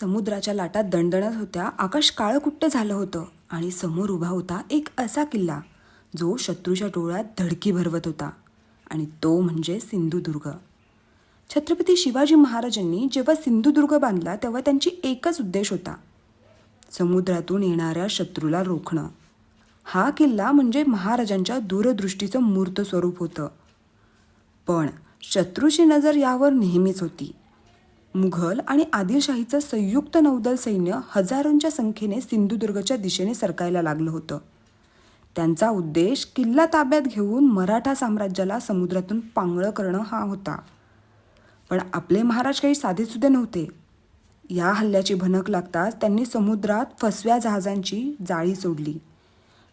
समुद्राच्या लाटा दणदणत होत्या आकाश काळकुट्ट झालं होतं आणि समोर उभा होता एक असा किल्ला जो शत्रूच्या डोळ्यात धडकी भरवत होता आणि तो म्हणजे सिंधुदुर्ग. छत्रपती शिवाजी महाराजांनी जेव्हा सिंधुदुर्ग बांधला तेव्हा त्यांची एकच उद्देश होता समुद्रातून येणाऱ्या शत्रूला रोखणं. हा किल्ला म्हणजे महाराजांच्या दूरदृष्टीचं मूर्त स्वरूप होतं. पण शत्रूची नजर यावर नेहमीच होती. मुघल आणि आदिलशाहीचं संयुक्त नौदल सैन्य हजारोंच्या संख्येने सिंधुदुर्गच्या दिशेने सरकायला लागलं होतं. त्यांचा उद्देश किल्ला ताब्यात घेऊन मराठा साम्राज्याला समुद्रातून पांगळं करणं हा होता. पण आपले महाराज काही साधेसुधे नव्हते. या हल्ल्याची भनक लागताच त्यांनी समुद्रात फसव्या जहाजांची जाळी सोडली.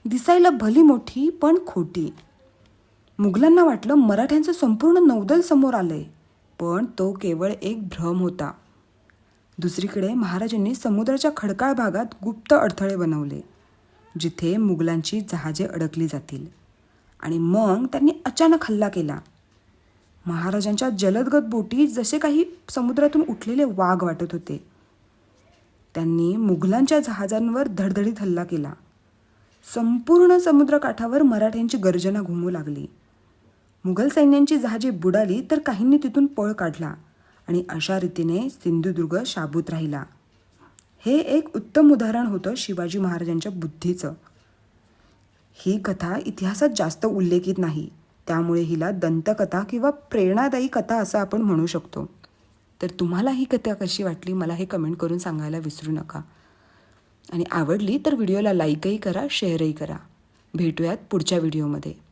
दिसायला भली मोठी पण खोटी. मुघलांना वाटलं मराठ्यांचं संपूर्ण नौदल समोर आलंय. पण तो केवळ एक भ्रम होता. दुसरीकडे महाराजांनी समुद्राच्या खडकाळ भागात गुप्त अडथळे बनवले जिथे मुघलांची जहाजे अडकली जातील. आणि मग त्यांनी अचानक हल्ला केला. महाराजांच्या जलदगत बोटी जसे काही समुद्रातून उठलेले वाघ वाटत होते. त्यांनी मुघलांच्या जहाजांवर धडधडीत हल्ला केला. संपूर्ण समुद्रकाठावर मराठ्यांची गर्जना घुमू लागली. मुघल सैन्यांची जहाजे बुडाली तर काहींनी तिथून पळ काढला आणि अशा रीतीने सिंधुदुर्ग शाबूत राहिला. हे एक उत्तम उदाहरण होतं शिवाजी महाराजांच्या बुद्धीचं. ही कथा इतिहासात जास्त उल्लेखित नाही त्यामुळे हिला दंतकथा किंवा प्रेरणादायी कथा असं आपण म्हणू शकतो. तर तुम्हाला ही कथा कशी वाटली मला हे कमेंट करून सांगायला विसरू नका. आणि आवडली तर व्हिडिओला लाईकही करा शेअरही करा. भेटूयात पुढच्या व्हिडिओमध्ये.